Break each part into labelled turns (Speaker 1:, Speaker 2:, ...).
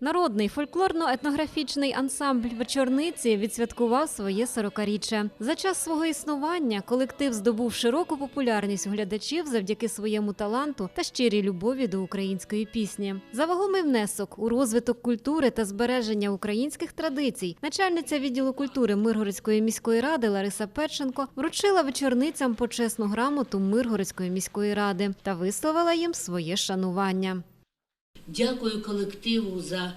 Speaker 1: Народний фольклорно-етнографічний ансамбль вечорниці відсвяткував своє 40-річчя. За час свого існування колектив здобув широку популярність у глядачів завдяки своєму таланту та щирій любові до української пісні. За вагомий внесок у розвиток культури та збереження українських традицій начальниця відділу культури Миргородської міської ради Лариса Петченко вручила вечорницям почесну грамоту Миргородської міської ради та висловила їм своє шанування.
Speaker 2: Дякую колективу за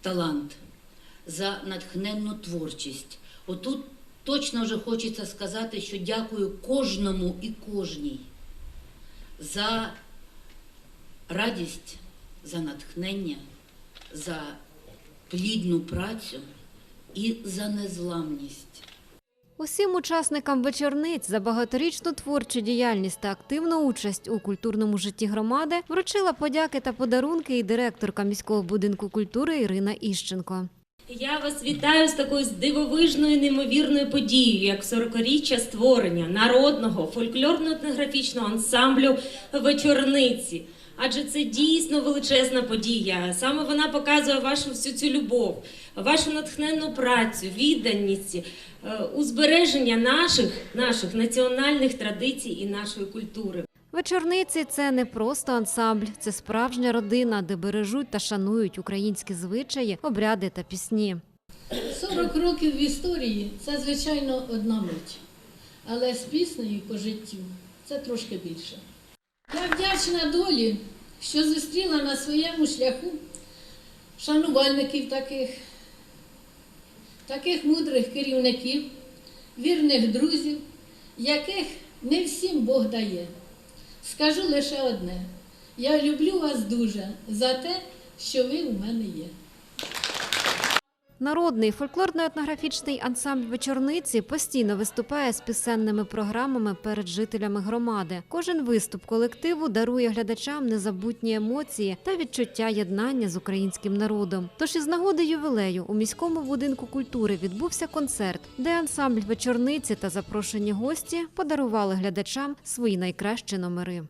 Speaker 2: талант, за натхненну творчість. Отут точно вже хочеться сказати, що дякую кожному і кожній за радість, за натхнення, за плідну працю і за незламність.
Speaker 1: Усім учасникам вечорниць за багаторічну творчу діяльність та активну участь у культурному житті громади вручила подяки та подарунки і директорка міського будинку культури Ірина Іщенко.
Speaker 3: Я вас вітаю з такою дивовижною неймовірною подією, як 40-річчя створення народного фольклорно-етнографічного ансамблю вечорниці. Адже це дійсно величезна подія. Саме вона показує вашу всю цю любов, вашу натхненну працю, відданість е, у збереження наших, наших національних традицій і нашої культури.
Speaker 1: Вечорниці це не просто ансамбль, це справжня родина, де бережуть та шанують українські звичаї, обряди та пісні.
Speaker 4: 40 років в історії це, звичайно, одна мить. Але з піснею по життю це трошки більше. Я вдячна долі, що зустріла на своєму шляху шанувальників таких, таких мудрих керівників, вірних друзів, яких не всім Бог дає. Скажу лише одне: я люблю вас дуже за те, що ви у мене є.
Speaker 1: Народний фольклорно-етнографічний ансамбль вечорниці постійно виступає з пісенними програмами перед жителями громади. Кожен виступ колективу дарує глядачам незабутні емоції та відчуття єднання з українським народом. Тож із нагоди ювілею у міському будинку культури відбувся концерт, де ансамбль вечорниці та запрошені гості подарували глядачам свої найкращі номери.